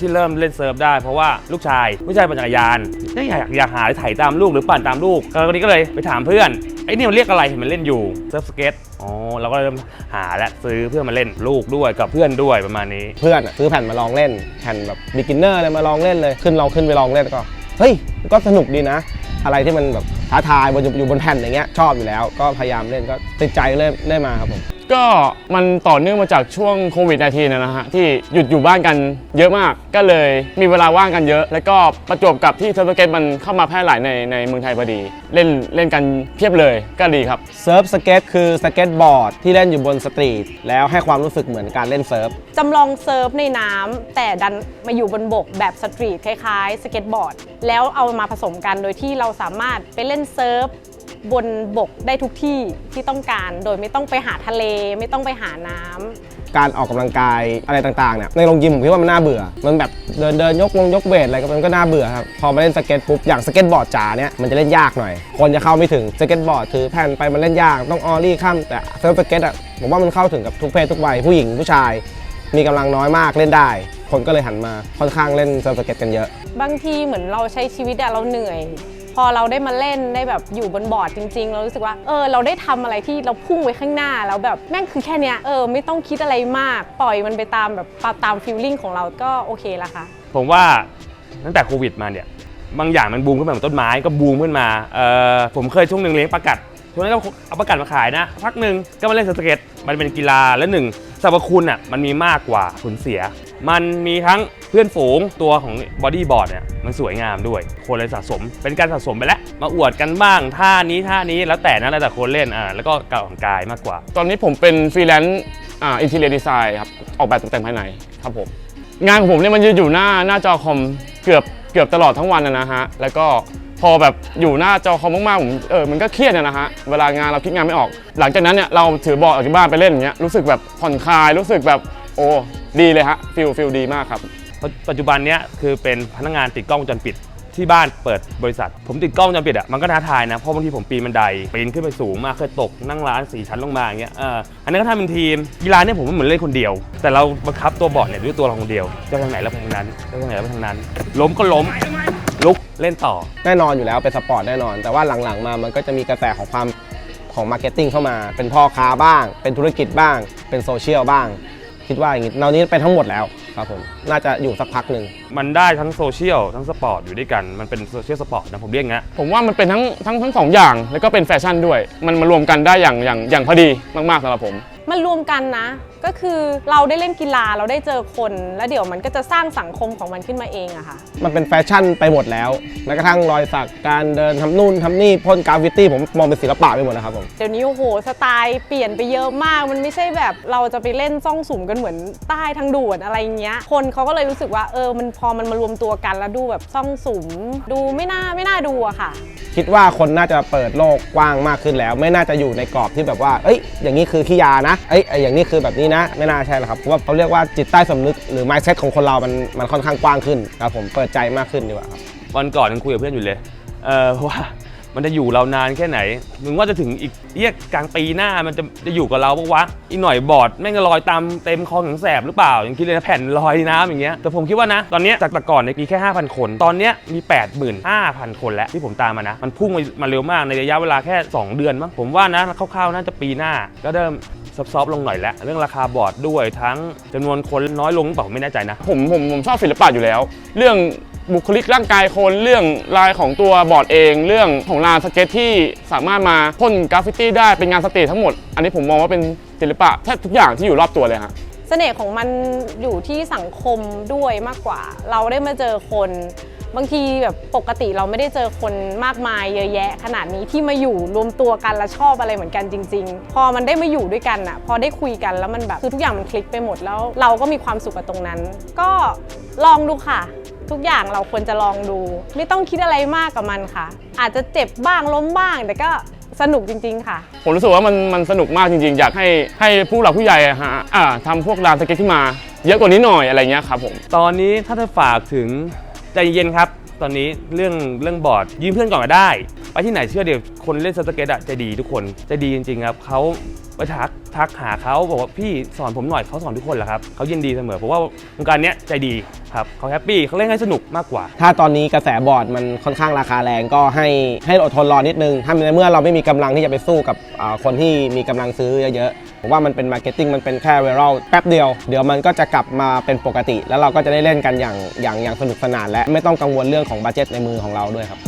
ที่เริ่มเล่นเซิร์ฟได้เพราะว่าลูกชายผู้ชายปั่นจักรยานก็อยากอยากหาไถตามลูกหรือปั่นตามลูกก็วันนี้ก็เลยไปถามเพื่อนไอ้นี่มันเรียกอะไรเห็นมันเล่นอยู่เซิร์ฟสเก็ตอ๋อเราก็เริ่มหาและซื้อเพื่อมาเล่นลูกด้วยกับเพื่อนด้วยประมาณนี้ เพื่อนอะซื้อแผ่นมาลองเล่นแผ่นแบบ beginner เลยมาลองเล่นเลยขึ้นลองขึ้นไปลองเล่นก็เฮ้ยก็สนุกดีนะ อะไรที่มันแบบ ท้าทายบนอยู่บนแผ่นอย่างเงี้ยชอบอยู่แล้ว ก็พยายามเล่นก็ติดใจเล่นได้มาครับผมก็มันต่อเนื่องมาจากช่วงโควิด -19 นะฮะที่หยุดอยู่บ้านกันเยอะมากก็เลยมีเวลาว่างกันเยอะ แล้วก็ประจวบกับที่เทอร์เบเกตมันเข้ามาแพร่หลายในในเมืองไทยพอดี เล่นเล่นกันเพียบเลยก็ดีครับเซิร์ฟสเก็ตคือสเก็ตบอร์ดที่เล่นอยู่บนสตรีทแล้วให้ความรู้สึกเหมือนการเล่นเซิร์ฟจำลองเซิร์ฟในน้ำแต่ดันมาอยู่บนบกแบบสตรีทคล้ายๆสเก็ตบอร์ดแล้วเอามาผสมกันโดยที่เราสามารถไปเล่นเซิร์ฟบนบกได้ทุกที่ที่ต้องการ โดยไม่ต้องไปหาทะเลไม่ต้องไปหาน้ำ การออกกำลังกายอะไรต่างๆเนี่ยในโรงยิมผมคิดว่ามันน่าเบื่อ มันแบบเดินเดินยกลงยกเวทอะไรก็มันก็น่าเบื่อครับ พอมาเล่นสเก็ตปุ๊บอย่างสเก็ตบอร์ดจ๋าเนี่ยมันจะเล่นยากหน่อย คนจะเข้าไม่ถึงสเก็ตบอร์ดถือแผ่นไปมันเล่นยาก ต้องออลลี่ข้ามแต่เซิร์ฟสเก็ตอะผมว่ามันเข้าถึงกับทุกเพศทุกวัยผู้หญิงผู้ชาย มีกำลังน้อยมากเล่นได้ คนก็เลยหันมาค่อนข้างเล่นเซิร์ฟสเก็ตกันเยอะ บางทีเหมือนเราใช้ชีวิตอะเราเหนื่อย พอเราได้มาเล่นได้แบบอยู่บนบอร์ดจริง ๆ เรารู้สึกว่าเออเราได้ทำอะไรที่เราพุ่งไว้ข้างหน้าแล้วแบบแม่งคือแค่เนี้ยเออไม่ต้องคิดอะไรมาก ปล่อยมันไปตามแบบตามฟีลลิ่งของเราก็โอเคละค่ะ ผมว่าตั้งแต่โควิดมาเนี่ยบางอย่างมันบูมขึ้นมาเหมือนต้นไม้ก็บูมขึ้นมาเออผมเคยช่วงหนึ่งเลี้ยงปลากัดช่วงนั้นก็เอาปลากัดมาขายนะพักหนึ่งก็มาเล่นสเก็ตมันเป็นกีฬาและหนึ่งสรรพคุณอะมันมีมากกว่าผลเสีย มันมีทั้งเพื่อนฝูงตัวของบอดี้บอร์ดเนี่ยมันสวยงามด้วย คนเลยสะสม เป็นการสะสมไปแล้ว มาอวดกันบ้างท่านี้ท่านี้แล้วแต่นะแล้วแต่คนเล่นอ่าแล้วก็การออกกำลังกายมากกว่า ตอนนี้ผมเป็นฟรีแลนซ์อ่าอินเทเรียดีไซน์ครับ ออกแบบตกแต่งภายในครับผม งานของผมเนี่ยมันจะอยู่หน้าหน้าจอคอมเกือบเกือบตลอดทั้งวันนะนะฮะ แล้วก็พอแบบอยู่หน้าจอคอมมากๆผมเออมันก็เครียดนะฮะเวลางานเราคิดงานไม่ออก หลังจากนั้นเนี่ยเราถือบอร์ดออกจากบ้านไปเล่นอย่างเงี้ยรู้สึกแบบผ่อนคลายรู้สึกแบบโอ้ ดีเลยฮะฟิลฟิลดีมากครับปัจปัจจุบันเนี้ยคือเป็นพนักงานติดกล้องวงจรปิดที่บ้านเปิดบริษัท ผมติดกล้องวงจรปิดอะมันก็ท้าทายนะเพราะบางทีผมปีนบันไดปีนขึ้นไปสูงมากเคยตกนั่งร้านสี่ชั้นลงมาอย่างเงี้ยเอออันนี้นก็ทำเป็นทีมกีฬาเนี่ยผมว่าเหมือนเล่นคนเดียว แต่เราบังคับตัวบอร์ดเนี่ยด้วยตัวเราคนเดียวจะไปทางไหนเราไปทางนั้นจะไปทางไหนเราไปทางนั้น ล้มก็ล้มลุกเล่นต่อ แน่นอนอยู่แล้วเป็นสปอร์ตแน่นอน แต่ว่าหลังๆมามันก็จะมีกระแสของความของมาร์เก็ตติ้งเข้ามา เป็นพ่อค้าบ้าง เป็นธุรกิจบ้าง เป็นโซเชียลบ้าง คิดว่าอย่างนี้เรานี้เป็นทั้งหมดแล้วครับผมน่าจะอยู่สักพักหนึ่งมันได้ทั้งโซเชียลทั้งสปอร์ตอยู่ด้วยกัน มันเป็นโซเชียลสปอร์ตนะผมเรียกงั้นผมว่ามันเป็นทั้งทั้งทั้งสองอย่าง แล้วก็เป็นแฟชั่นด้วย มันมารวมกันได้อย่างอย่างอย่างพอดีมากๆสำหรับผม มันรวมกันนะ ก็คือเราได้เล่นกีฬาเราได้เจอคน แล้วเดี๋ยวมันก็จะสร้างสังคมของมันขึ้นมาเองอะค่ะ มันเป็นแฟชั่นไปหมดแล้วแม้กระทั่งรอยสักการเดินทำนู่นทำนี่พ่นกราฟฟิตี้ผมมองเป็นศิลปะไปหมดนะครับผม เดี๋ยวนี้โอ้โหสไตล์เปลี่ยนไปเยอะมาก มันไม่ใช่แบบเราจะไปเล่นซ่องสุมกันเหมือนใต้ทางด่วนอะไรเงี้ย คนเขาก็เลยรู้สึกว่าเออมันพอมันมารวมตัวกันแล้วดูแบบซ่องสุม ดูไม่น่าไม่น่าดูอะค่ะ คิดว่าคนน่าจะเปิดโลกกว้างมากขึ้นแล้ว ไม่น่าจะอยู่ในกรอบที่แบบว่า เอ้ย อย่างนี้คือขี้ยานะ เอ้ยไอ้อย่างนี้คือแบบนี้นะ ไม่น่าใช่หรอกครับเพราะว่าเขาเรียกว่าจิตใต้สำนึกหรือ mindset ของคนเรา มันมันค่อนข้างกว้างขึ้นครับผม เปิดใจมากขึ้นดีกว่าครับ วันก่อนยังคุยกับเพื่อนอยู่เลย เออว่า มันจะอยู่เรานานแค่ไหน มึงว่าจะถึงอีกเรียกกลางปีหน้ามันจะจะอยู่กับเราปะวะ อีกหน่อยบอร์ดแม่งจะลอยตามเต็มคลองหนังแสบหรือเปล่า อย่างคิดเลยนะแผ่นลอยน้ำอย่างเงี้ย แต่ผมคิดว่านะ ตอนเนี้ยจากแต่ก่อนเนี่ยมีแค่ 5,000 คน ตอนเนี้ยมี 85,000 คนแล้วที่ผมตามมานะ มันพุ่งมาเร็วมากในระยะเวลาแค่ 2 เดือนมั้ง ผมว่านะคร่าวๆน่าจะปีหน้า ก็เริ่มซอฟต์ๆลงหน่อยแล้ว เรื่องราคาบอร์ดด้วยทั้งจำนวนคนน้อยลงเปล่าผมไม่แน่ใจนะ ผมผมผมชอบศิลปะอยู่แล้ว เรื่อง บุคลิกร่างกายคนเรื่องลายของตัวบอร์ดเอง เรื่องของลานสเก็ตที่สามารถมาพ่นกราฟฟิตี้ได้เป็นงานสเตจทั้งหมด อันนี้ผมมองว่าเป็นศิลปะแทบทุกอย่างที่อยู่รอบตัวเลยฮะเสน่ห์ของมันอยู่ที่สังคมด้วยมากกว่า เราได้มาเจอคนบางทีแบบปกติเราไม่ได้เจอคนมากมายเยอะแยะ ขนาดนี้ที่มาอยู่รวมตัวกันแล้วชอบอะไรเหมือนกันจริง ๆ พอมันได้มาอยู่ด้วยกันอะพอได้คุยกันแล้วมันแบบคือทุกอย่างมันคลิกไปหมดแล้ว เราก็มีความสุขกับตรงนั้น ก็ลองดูค่ะ ทุกอย่างเราควรจะลองดู ไม่ต้องคิดอะไรมากกับมันค่ะ อาจจะเจ็บบ้างล้มบ้าง แต่ก็สนุกจริง ๆ ค่ะ ผมรู้สึกว่ามันมันสนุกมากจริง ๆ อยากให้ให้ผู้หลักผู้ใหญ่อะฮะอ่าทำพวกลานสเก็ตขึ้นมาเยอะกว่านี้หน่อยอะไรเงี้ยครับผม ตอนนี้ถ้าจะฝากถึงใจเย็นครับ ตอนนี้เรื่องเรื่องบอร์ดยืมเพื่อนก่อนก็ได้ไปที่ไหนเชื่อเดี๋ยวคนเล่นสเก็ตอะใจดีทุกคนใจดีจริงๆครับเขาไปทักทักหาเขาบอกว่าพี่สอนผมหน่อยเขาสอนทุกคนแหละครับเขายินดีเสมอเพราะว่าวงการเนี้ยใจดีครับเขาแฮปปี้เขาเล่นให้สนุกมากกว่า ถ้าตอนนี้กระแสบอร์ดมันค่อนข้างราคาแรงก็ให้ให้อดทนรอนิดนึง ถ้าในเมื่อเราไม่มีกำลังที่จะไปสู้กับคนที่มีกำลังซื้อเยอะๆผมว่ามันเป็นมาร์เก็ตติ้งมันเป็นแค่ไวรัลแป๊บเดียว เดี๋ยวมันก็จะกลับมาเป็นปกติ แล้วเราก็จะได้เล่นกันอย่างอย่างอย่างสนุกสนานและไม่ต้องกังวลเรื่องของบัตเจ็ตในมือของเราด้วยครับ